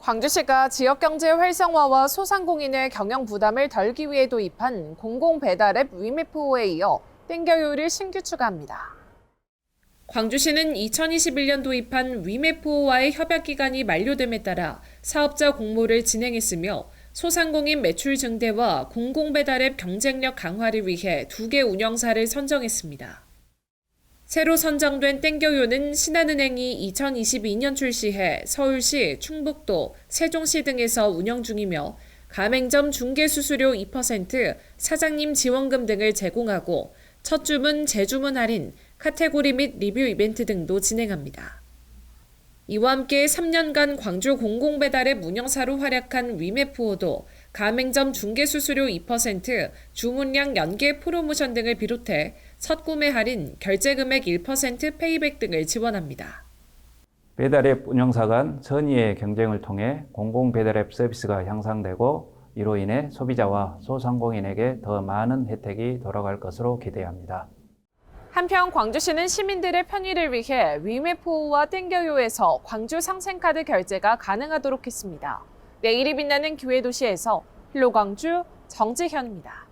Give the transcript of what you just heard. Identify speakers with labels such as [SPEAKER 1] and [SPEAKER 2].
[SPEAKER 1] 광주시가 지역경제 활성화와 소상공인의 경영 부담을 덜기 위해 도입한 공공배달앱 위메프호에 이어 땡겨요를 신규 추가합니다. 광주시는 2021년 도입한 위메프호와의 협약 기간이 만료됨에 따라 사업자 공모를 진행했으며 소상공인 매출 증대와 공공배달앱 경쟁력 강화를 위해 두 개 운영사를 선정했습니다. 새로 선정된 땡겨요는 신한은행이 2022년 출시해 서울시, 충북도, 세종시 등에서 운영 중이며 가맹점 중개 수수료 2%, 사장님 지원금 등을 제공하고 첫 주문, 재주문 할인, 카테고리 및 리뷰 이벤트 등도 진행합니다. 이와 함께 3년간 광주 공공배달의 운영사로 활약한 위메프호도 가맹점 중개수수료 2%, 주문량 연계 프로모션 등을 비롯해 첫 구매 할인, 결제금액 1% 페이백 등을 지원합니다.
[SPEAKER 2] 배달앱 운영사 간 선의의 경쟁을 통해 공공 배달앱 서비스가 향상되고 이로 인해 소비자와 소상공인에게 더 많은 혜택이 돌아갈 것으로 기대합니다.
[SPEAKER 1] 한편 광주시는 시민들의 편의를 위해 위메포와 땡겨요에서 광주 상생카드 결제가 가능하도록 했습니다. 내일이 빛나는 기회 도시에서 힐로광주 정지현입니다.